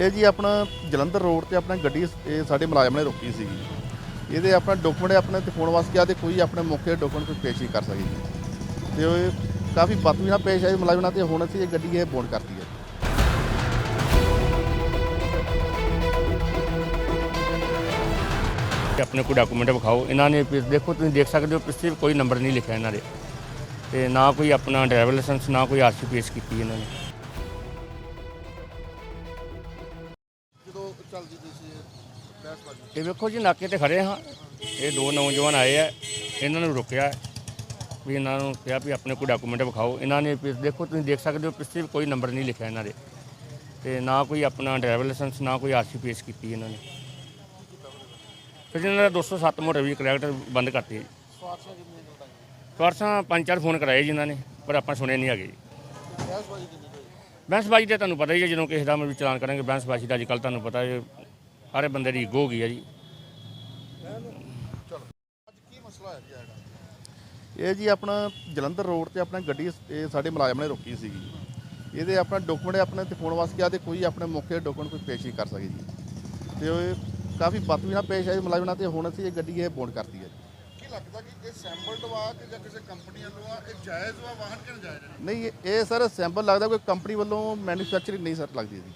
ਇਹ ਜੀ ਆਪਣਾ ਜਲੰਧਰ ਰੋਡ ਤੇ ਆਪਣਾ ਗੱਡੀ ਇਹ ਸਾਡੇ ਮੁਲਾਜ਼ਮ ਨੇ ਰੋਕੀ ਸੀਗੀ। ਇਹਦੇ ਆਪਣਾ ਡਾਕੂਮੈਂਟ ਆਪਣੇ ਤੇ ਫੋਨ ਵਾਸਤੇ ਕਿਹਾ ਤੇ ਕੋਈ ਆਪਣੇ ਮੌਕੇ ਡਾਕੂਮੈਂਟ ਕੋਈ ਪੇਸ਼ ਨਹੀਂ ਕਰ ਸਕੀ ਜੀ। ਤੇ ਉਹ ਕਾਫੀ ਬਦਤਮੀਜ਼ੀ ਨਾਲ ਪੇਸ਼ ਆਈ ਮੁਲਾਜ਼ਮ ਨਾਲ ਤੇ ਹੁਣ ਅਸੀਂ ਇਹ ਗੱਡੀ ਇਹ ਬੌਂਡ ਕਰਤੀ ਹੈ। ਆਪਣੇ ਕੋਈ ਡਾਕੂਮੈਂਟ ਵਿਖਾਓ। ਇਹਨਾਂ ਨੇ ਦੇਖੋ, ਤੁਸੀਂ ਦੇਖ ਸਕਦੇ ਹੋ, ਪਿੱਛੇ ਕੋਈ ਨੰਬਰ ਨਹੀਂ ਲਿਖਿਆ ਇਹਨਾਂ ਦੇ। ਤੇ ਨਾ ਕੋਈ ਆਪਣਾ ਡਰਾਈਵਰ ਲਾਇਸੈਂਸ, ਨਾ ਕੋਈ ਆਰਸੀ ਪੇਸ਼ ਕੀਤੀ ਇਹਨਾਂ ਨੇ। ਇਹ ਵੇਖੋ ਜੀ ਨਾਕੇ ਤੇ ਖੜੇ ਹਾਂ। ਇਹ ਦੋ ਨੌਜਵਾਨ ਆਏ ਆ। ਇਹਨਾਂ ਨੂੰ ਰੁਕਿਆ। ਵੀ ਇਹਨਾਂ ਨੂੰ ਕਿਹਾ ਵੀ ਆਪਣੇ ਕੋਈ ਡਾਕੂਮੈਂਟ ਵਿਖਾਓ। ਇਹਨਾਂ ਨੇ ਵੀ ਦੇਖੋ ਤੁਸੀਂ ਦੇਖ ਸਕਦੇ ਹੋ ਪਿੱਛੇ ਵੀ ਕੋਈ ਨੰਬਰ ਨਹੀਂ ਲਿਖਿਆ ਇਹਨਾਂ ਦੇ। ਤੇ ਨਾ ਕੋਈ ਆਪਣਾ ਡਰਾਈਵਰ ਲਾਇਸੈਂਸ ਨਾ ਕੋਈ ਆਰਸੀ ਪੇਸ਼ ਕੀਤੀ ਇਹਨਾਂ ਨੇ। ਫਿਰ ਇਹਨਾਂ ਦਾ 207 ਮੋਟਰ ਵੀ ਕਰੈਕਟਰ ਬੰਦ ਕਰਤੀ ਜੀ। ਸਵਾਰਸ਼ਾ ਪੰਜ ਚਾਰ ਫੋਨ ਕਰਾਏ ਜਿਨ੍ਹਾਂ ਨੇ ਪਰ ਆਪਾਂ ਸੁਣੇ ਨਹੀਂ ਹੈਗੇ ਬੈਂਸਬਾਜੀ ਤੇ ਤੁਹਾਨੂੰ ਪਤਾ ਹੀ ਹੈ ਜਦੋਂ ਕਿਸੇ ਦਾ ਵੀ ਚਲਾਨ ਕਰਾਂਗੇ ਬੈਂਸਬਾਜੀ ਦਾ ਅੱਜ ਕੱਲ੍ਹ ਤੁਹਾਨੂੰ ਪਤਾ ਹੈ ਸਾਰੇ ਬੰਦੇ ਦੀ ਈਗੋ ਹੋ ਗਈ ਹੈ ਜੀ। ਚਲੋ ਅੱਜ ਕੀ ਮਸਲਾ ਹੈ ਜੀ ਹੈਗਾ ਇਹ ਜੀ ਆਪਣਾ ਜਲੰਧਰ ਰੋਡ ਤੇ ਆਪਣਾ ਗੱਡੀ ਇਹ ਸਾਡੇ ਮੁਲਾਜ਼ਮ ਨੇ ਰੋਕੀ ਸੀਗੀ ਇਹਦੇ ਆਪਣਾ ਡਾਕੂਮੈਂਟ ਆਪਣੇ ਤੇ ਫੋਨ ਵਾਸਤੇ ਕਿਹਾ ਤੇ ਕੋਈ ਆਪਣੇ ਮੌਕੇ ਡਾਕੂਮੈਂਟ ਕੋਈ ਪੇਸ਼ ਨਹੀਂ ਕਰ ਸਕੇ ਜੀ। ਤੇ ਉਹ ਕਾਫੀ ਬਦਤਮੀਜ਼ੀ ਨਾਲ ਪੇਸ਼ ਆਈ ਮੁਲਾਜ਼ਮ ਨਾਲ ਤੇ ਹੁਣ ਅਸੀਂ ਇਹ ਗੱਡੀ ਇਹ ਬੌਂਡ ਕਰਤੀ ਹੈ ਕੀ ਲੱਗਦਾ ਕਿ ਇਹ ਸੈਂਪਲਡ ਵਾ ਕਿ ਜਾਂ ਕਿਸੇ ਕੰਪਨੀ ਵੱਲੋਂ ਆ ਇਹ ਜਾਇਜ਼ ਵਾ ਵਾਹਨ ਕਿ ਨਜਾਇਜ਼ ਹੈ ਨਹੀਂ ਇਹ- ਇਹ ਸਰ ਸੈਂਪਲ ਲੱਗਦਾ ਕੋਈ ਕੰਪਨੀ ਵੱਲੋਂ ਮੈਨੂਫੈਕਚਰਿੰਗ ਨਹੀਂ ਸਰ ਲੱਗਦੀ ਇਹਦੀ।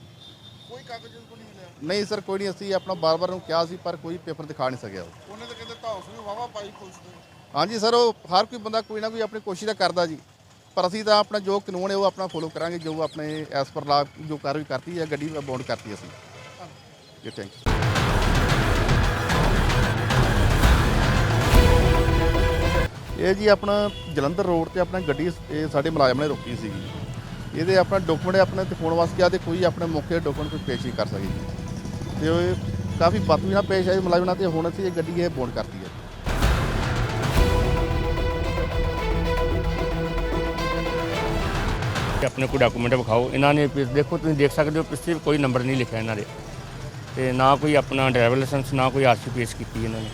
ਕੋਈ ਕਾਗਜ਼ ਕੋ ਨਹੀਂ ਮਿਲਿਆ? ਨਹੀਂ ਸਰ ਕੋਈ ਨਹੀਂ ਅਸੀਂ ਆਪਣਾ ਬਾਰ-ਬਾਰ ਨੂੰ ਕਿਹਾ ਸੀ ਪਰ ਕੋਈ ਪੇਪਰ ਦਿਖਾ ਨਹੀਂ ਸਕਿਆ। ਉਹ ਉਹਨੇ ਤਾਂ ਕਹਿੰਦੇ ਧੌਸ ਵੀ ਵਾਵਾ ਪਾਈ ਪੁਲਿਸ ਨੇ। ਹਾਂਜੀ ਸਰ ਉਹ ਹਰ ਕੋਈ ਬੰਦਾ ਕੋਈ ਨਾ ਕੋਈ ਆਪਣੀ ਕੋਸ਼ਿਸ਼ ਤਾਂ ਕਰਦਾ ਜੀ। ਪਰ ਅਸੀਂ ਤਾਂ ਆਪਣਾ ਜੋ ਕਾਨੂੰਨ ਹੈ ਉਹ ਆਪਣਾ ਫੋਲੋ ਕਰਾਂਗੇ ਜੋ ਆਪਣੇ ਐਸ ਪਰ ਲਾ ਜੋ ਕਾਰਵਾਈ ਕਰਤੀ ਹੈ ਗੱਡੀ ਬੌਂਡ ਕਰਤੀ ਅਸੀਂ। ਜੀ ਥੈਂਕ ਯੂ ਇਹ ਜੀ ਆਪਣਾ ਜਲੰਧਰ ਰੋਡ ਤੇ ਆਪਣਾ ਗੱਡੀ ਇਹ ਸਾਡੇ ਮੁਲਾਜ਼ਮ ਨੇ ਰੋਕੀ ਸੀਗੀ। ਇਹਦੇ ਆਪਣਾ ਡਾਕੂਮੈਂਟ ਆਪਣੇ ਤੇ ਫੋਨ ਵਾਸਤੇ ਕਿਹਾ ਤੇ ਕੋਈ ਆਪਣੇ ਮੌਕੇ ਡਾਕੂਮੈਂਟ ਕੋਈ ਪੇਸ਼ ਨਹੀਂ ਕਰ ਸਕੇ। ਤੇ ਉਹ ਕਾਫੀ ਬਦਤਮੀਜ਼ੀ ਨਾਲ ਪੇਸ਼ ਆਈ ਮੁਲਾਜ਼ਮ ਨਾਲ ਤੇ ਹੁਣ ਅਸੀਂ ਇਹ ਗੱਡੀ ਇਹ ਬੌਂਡ ਕਰਤੀ ਹੈ। ਕਿ ਆਪਣੇ ਕੋਈ ਡਾਕੂਮੈਂਟ ਵਿਖਾਓ। ਇਹਨਾਂ ਨੇ ਵੀ ਦੇਖੋ ਤੁਸੀਂ ਦੇਖ ਸਕਦੇ ਹੋ ਪਿੱਛੇ ਵੀ ਕੋਈ ਨੰਬਰ ਨਹੀਂ ਲਿਖਿਆ ਇਹਨਾਂ ਦੇ। ਤੇ ਨਾ ਕੋਈ ਆਪਣਾ ਡਰਾਈਵਰ ਲਾਇਸੈਂਸ ਨਾ ਕੋਈ ਆਰਸੀ ਪੇਸ਼ ਕੀਤੀ ਇਹਨਾਂ ਨੇ।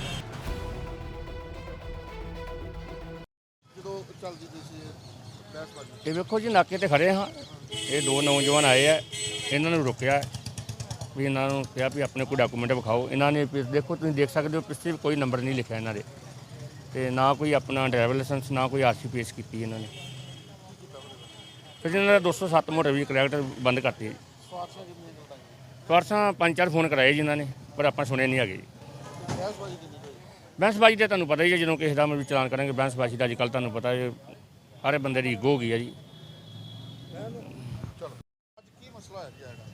ਜਦੋਂ ਚੱਲਦੀ ਸੀ ਬਹਿਸਬਾਜ਼ੀ ਇਹ ਵੇਖੋ ਜੀ ਨਾਕੇ ਤੇ ਖੜੇ ਹਾਂ। ਇਹ ਦੋ ਨੌਜਵਾਨ ਆਏ ਆ। ਇਹਨਾਂ ਨੂੰ ਰੁਕਿਆ। ਵੀ ਇਹਨਾਂ ਨੂੰ ਕਿਹਾ ਵੀ ਆਪਣੇ ਕੋਈ ਡਾਕੂਮੈਂਟ ਵਿਖਾਓ। ਇਹਨਾਂ ਨੇ ਵੀ ਦੇਖੋ ਤੁਸੀਂ ਦੇਖ ਸਕਦੇ ਹੋ ਪਿੱਛੇ ਵੀ ਕੋਈ ਨੰਬਰ ਨਹੀਂ ਲਿਖਿਆ ਇਹਨਾਂ ਦੇ। ਤੇ ਨਾ ਕੋਈ ਆਪਣਾ ਡਰਾਈਵਰ ਲਾਇਸੈਂਸ ਨਾ ਕੋਈ ਆਰਸੀ ਪੇਸ਼ ਕੀਤੀ ਇਹਨਾਂ ਨੇ। ਫਿਰ ਇਹਨਾਂ ਦਾ 207 ਮੋਟਰ ਵੀ ਕਰੈਕਟਰ ਬੰਦ ਕਰਤੀ ਜੀ। ਸਵਾਰਸ਼ਾ ਪੰਜ ਚਾਰ ਫੋਨ ਕਰਾਏ ਜਿਨ੍ਹਾਂ ਨੇ ਪਰ ਆਪਾਂ ਸੁਣੇ ਨਹੀਂ ਹੈਗੇ ਜੀ। ਬਹਿਸਬਾਜ਼ੀ ਕਿੰਨੀ ਹੋਈ? ਬੈਂਸਬਾਜੀ ਤੇ ਤੁਹਾਨੂੰ ਪਤਾ ਹੀ ਹੈ ਜਦੋਂ ਕਿਸੇ ਦਾ ਵੀ ਚਲਾਨ ਕਰਾਂਗੇ ਬੈਂਸਬਾਜੀ ਦਾ ਅੱਜ ਕੱਲ੍ਹ ਤੁਹਾਨੂੰ ਪਤਾ ਹੈ। ਸਾਰੇ ਬੰਦੇ ਦੀ ਈਗੋ ਹੋ ਗਈ ਹੈ ਜੀ। ਚਲੋ ਅੱਜ ਕੀ ਮਸਲਾ ਹੈ ਜੀ ਹੈਗਾ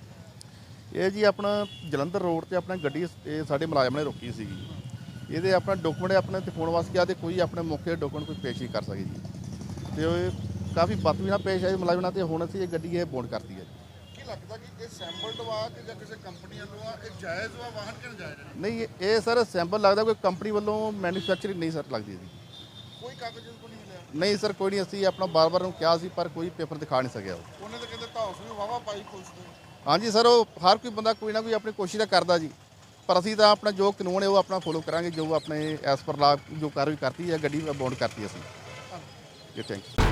ਇਹ ਜੀ ਆਪਣਾ ਜਲੰਧਰ ਰੋਡ ਤੇ ਆਪਣਾ ਗੱਡੀ ਇਹ ਸਾਡੇ ਮੁਲਾਜ਼ਮ ਨੇ ਰੋਕੀ ਸੀਗੀ ਇਹਦੇ ਆਪਣਾ ਡਾਕੂਮੈਂਟ ਆਪਣੇ ਤੇ ਫੋਨ ਵਾਸਤੇ ਕਿਹਾ ਤੇ ਕੋਈ ਆਪਣੇ ਮੌਕੇ ਡਾਕੂਮੈਂਟ ਕੋਈ ਪੇਸ਼ ਨਹੀਂ ਕਰ ਸਕੇ ਜੀ। ਤੇ ਉਹ ਕਾਫੀ ਬਦਤਮੀਜ਼ੀ ਨਾਲ ਪੇਸ਼ ਆਈ ਮੁਲਾਜ਼ਮ ਨਾਲ ਤੇ ਹੁਣ ਅਸੀਂ ਇਹ ਗੱਡੀ ਇਹ ਬੌਂਡ ਕਰਤੀ ਹੈ ਕੀ ਲੱਗਦਾ ਕਿ ਇਹ ਸੈਂਪਲਡ ਵਾ ਕਿ ਜਾਂ ਕਿਸੇ ਕੰਪਨੀ ਵੱਲੋਂ ਆ ਇਹ ਜਾਇਜ਼ ਵਾ ਵਾਹਨ ਕਿ ਨਜਾਇਜ਼ ਨਹੀਂ ਇਹ- ਇਹ ਸਰ ਸੈਂਪਲ ਲੱਗਦਾ ਕੋਈ ਕੰਪਨੀ ਵੱਲੋਂ ਮੈਨੂਫੈਕਚਰਿੰਗ ਨਹੀਂ ਸਰ ਲੱਗਦੀ ਕੋਈ ਕਾਗਜ਼ ਨਹੀਂ ਮਿਲਿਆ ਨਹੀਂ ਸਰ ਕੋਈ ਨਹੀਂ ਅਸੀਂ ਆਪਣਾ ਬਾਰ-ਬਾਰ ਨੂੰ ਕਿਹਾ ਸੀ ਪਰ ਕੋਈ ਪੇਪਰ ਦਿਖਾ ਨਹੀਂ ਸਕਿਆ। ਉਹ ਉਹਨੇ ਤਾਂ ਕਹਿੰਦੇ ਧੌਸ ਵੀ ਵਾਵਾ ਪਾਈ ਪੁਲਿਸ ਨੇ। ਹਾਂਜੀ ਸਰ ਉਹ ਹਰ ਕੋਈ ਬੰਦਾ ਕੋਈ ਨਾ ਕੋਈ ਆਪਣੀ ਕੋਸ਼ਿਸ਼ ਤਾਂ ਕਰਦਾ ਜੀ। ਪਰ ਅਸੀਂ ਤਾਂ ਆਪਣਾ ਜੋ ਕਾਨੂੰਨ ਹੈ ਉਹ ਆਪਣਾ ਫੋਲੋ ਕਰਾਂਗੇ ਜੋ ਆਪਣੇ ਐਸ ਪਰ ਲਾ ਜੋ ਕਾਰਵਾਈ ਕਰਤੀ ਹੈ ਗੱਡੀ ਬੌਂਡ ਕਰਤੀ ਅਸੀਂ। ਜੀ ਥੈਂਕ ਯੂ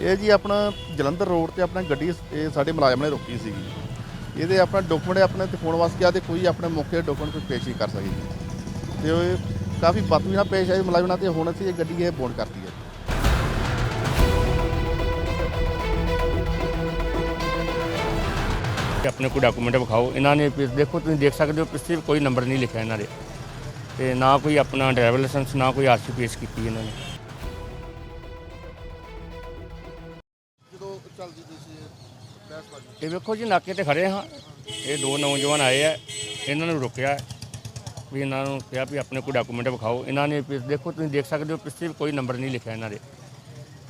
ਇਹ ਜੀ ਆਪਣਾ ਜਲੰਧਰ ਰੋਡ ਤੇ ਆਪਣਾ ਗੱਡੀ ਇਹ ਸਾਡੇ ਮੁਲਾਜ਼ਮ ਨੇ ਰੋਕੀ ਸੀਗੀ। ਇਹਦੇ ਆਪਣਾ ਡਾਕੂਮੈਂਟ ਆਪਣੇ ਤੇ ਫੋਨ ਵਾਸਤੇ ਆ ਤੇ ਕੋਈ ਆਪਣੇ ਮੌਕੇ ਡਾਕੂਮੈਂਟ ਕੋਈ ਪੇਸ਼ ਨਹੀਂ ਕਰ ਸਕੇ। ਜੀ ਤੇ ਉਹ ਕਾਫੀ ਬਦਤਮੀਜ਼ੀ ਨਾਲ ਪੇਸ਼ ਆਈ ਮੁਲਾਜ਼ਮਾਂ ਨਾਲ ਤੇ ਹੁਣ ਅਸੀਂ ਇਹ ਗੱਡੀ ਇਹ ਬੋਨ ਕਰਤੀ ਹੈ। ਕਿ ਆਪਣੇ ਕੋਈ ਡਾਕੂਮੈਂਟ ਵਿਖਾਓ। ਇਹਨਾਂ ਨੇ ਵੀ ਦੇਖੋ, ਤੁਸੀਂ ਦੇਖ ਸਕਦੇ ਹੋ ਪਿੱਛੇ ਵੀ ਕੋਈ ਨੰਬਰ ਨਹੀਂ ਲਿਖਿਆ ਇਹਨਾਂ ਦੇ। ਤੇ ਨਾ ਕੋਈ ਆਪਣਾ ਡਰਾਈਵਰ ਲਾਇਸੈਂਸ, ਨਾ ਕੋਈ ਆਰਸੀ ਪੇਸ਼ ਕੀਤੀ ਇਹਨਾਂ ਨੇ। ਇਹ ਵੇਖੋ ਜੀ ਨਾਕੇ ਤੇ ਖੜੇ ਹਾਂ। ਇਹ ਦੋ ਨੌਜਵਾਨ ਆਏ ਆ। ਇਹਨਾਂ ਨੂੰ ਰੁਕਿਆ। ਵੀ ਇਹਨਾਂ ਨੂੰ ਕਿਹਾ ਵੀ ਆਪਣੇ ਕੋਈ ਡਾਕੂਮੈਂਟ ਵਿਖਾਓ। ਇਹਨਾਂ ਨੇ ਵੀ ਦੇਖੋ ਤੁਸੀਂ ਦੇਖ ਸਕਦੇ ਹੋ ਪਿੱਛੇ ਵੀ ਕੋਈ ਨੰਬਰ ਨਹੀਂ ਲਿਖਿਆ ਇਹਨਾਂ ਦੇ।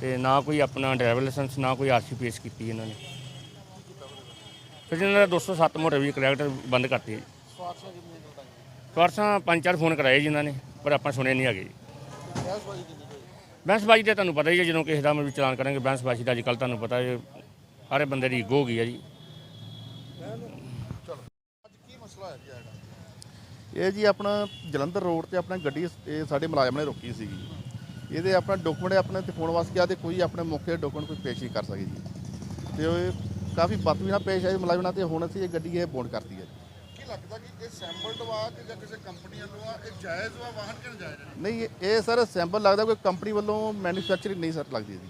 ਤੇ ਨਾ ਕੋਈ ਆਪਣਾ ਡਰਾਈਵਰ ਲਾਇਸੈਂਸ ਨਾ ਕੋਈ ਆਰਸੀ ਪੇਸ਼ ਕੀਤੀ ਇਹਨਾਂ ਨੇ। ਫਿਰ ਇਹਨਾਂ ਦਾ 207 ਮੋਟਰ ਵੀ ਕਰੈਕਟਰ ਬੰਦ ਕਰਤੀ ਜੀ। ਸਵਾਰਸ਼ਾ ਪੰਜ ਚਾਰ ਫੋਨ ਕਰਾਏ ਜਿਨ੍ਹਾਂ ਨੇ ਪਰ ਆਪਾਂ ਸੁਣੇ ਨਹੀਂ ਹੈਗੇ ਜੀ। ਬੈਂਸਬਾਜੀ ਤੇ ਤੁਹਾਨੂੰ ਪਤਾ ਹੀ ਹੈ ਜਦੋਂ ਕਿਸੇ ਦਾ ਵੀ ਚਲਾਨ ਕਰਾਂਗੇ ਬੈਂਸਬਾਜੀ ਦਾ ਅੱਜ ਕੱਲ੍ਹ ਤੁਹਾਨੂੰ ਪਤਾ ਹੈ। ਸਾਰੇ ਬੰਦੇ ਦੀ ਈਗੋ ਹੋ ਗਈ ਹੈ ਜੀ। ਚਲੋ ਅੱਜ ਕੀ ਮਸਲਾ ਹੈ ਜੀ ਹੈਗਾ ਇਹ ਜੀ ਆਪਣਾ ਜਲੰਧਰ ਰੋਡ ਤੇ ਆਪਣਾ ਗੱਡੀ ਇਹ ਸਾਡੇ ਮੁਲਾਜ਼ਮ ਨੇ ਰੋਕੀ ਸੀਗੀ। ਇਹਦੇ ਆਪਣਾ ਡਾਕੂਮੈਂਟ ਆਪਣੇ ਦਿਖਾਉਣ ਵਾਸਤੇ ਕਿਹਾ ਤੇ ਕੋਈ ਆਪਣੇ ਮੌਕੇ ਡਾਕੂਮੈਂਟ ਕੋਈ ਪੇਸ਼ ਨਹੀਂ ਕਰ ਸਕੇ ਜੀ। ਤੇ ਉਹ ਕਾਫੀ ਬਦਤਮੀਜ਼ੀ ਨਾਲ ਪੇਸ਼ ਆਏ ਮੁਲਾਜ਼ਮਾਂ ਨਾਲ ਤੇ ਹੁਣ ਅਸੀਂ ਇਹ ਗੱਡੀ ਇਹ ਬੌਂਡ ਕਰਤੀ ਹੈ ਜੀ। ਕੀ ਲੱਗਦਾ ਕਿ ਇਹ ਸੈਂਬਲਡ ਵਾ ਕਿ ਜਾਂ ਕਿਸੇ ਕੰਪਨੀ ਵੱਲੋਂ ਆ ਇਹ ਜਾਇਜ਼ ਵਾ ਵਾਹਨ ਕਿ ਨਜਾਇਜ਼ ਨਹੀਂ ਇਹ- ਇਹ ਸਰ ਸੈਂਪਲ ਲੱਗਦਾ ਕੋਈ ਕੰਪਨੀ ਵੱਲੋਂ ਮੈਨੂਫੈਕਚਰਿੰਗ ਨਹੀਂ ਸਰ ਲੱਗਦੀ ਜੀ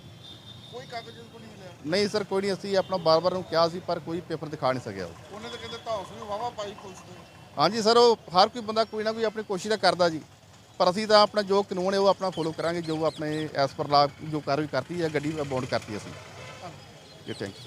ਕੋਈ ਕਾਗਜ਼ ਕੋਈ ਨਹੀਂ ਨਹੀਂ ਸਰ ਕੋਈ ਨਹੀਂ ਅਸੀਂ ਆਪਣਾ ਬਾਰ-ਬਾਰ ਨੂੰ ਕਿਹਾ ਸੀ ਪਰ ਕੋਈ ਪੇਪਰ ਦਿਖਾ ਨਹੀਂ ਸਕਿਆ। ਉਹ ਉਹਨੇ ਤਾਂ ਕਹਿੰਦੇ ਧੌਸ ਵੀ ਵਾਵਾ ਪਾਈ ਪੁਲਿਸ ਦੇ ਹਾਂਜੀ ਸਰ ਉਹ ਹਰ ਕੋਈ ਬੰਦਾ ਕੋਈ ਨਾ ਕੋਈ ਆਪਣੀ ਕੋਸ਼ਿਸ਼ ਤਾਂ ਕਰਦਾ ਜੀ। ਪਰ ਅਸੀਂ ਤਾਂ ਆਪਣਾ ਜੋ ਕਾਨੂੰਨ ਹੈ ਉਹ ਆਪਣਾ ਫੋਲੋ ਕਰਾਂਗੇ ਜੋ ਆਪਣੇ ਐਸ ਪਰ ਲਾ ਜੋ ਕਾਰਵਾਈ ਕਰਤੀ ਹੈ ਗੱਡੀ ਬੌਂਡ ਕਰਤੀ ਅਸੀਂ। ਜੀ ਥੈਂਕ ਯੂ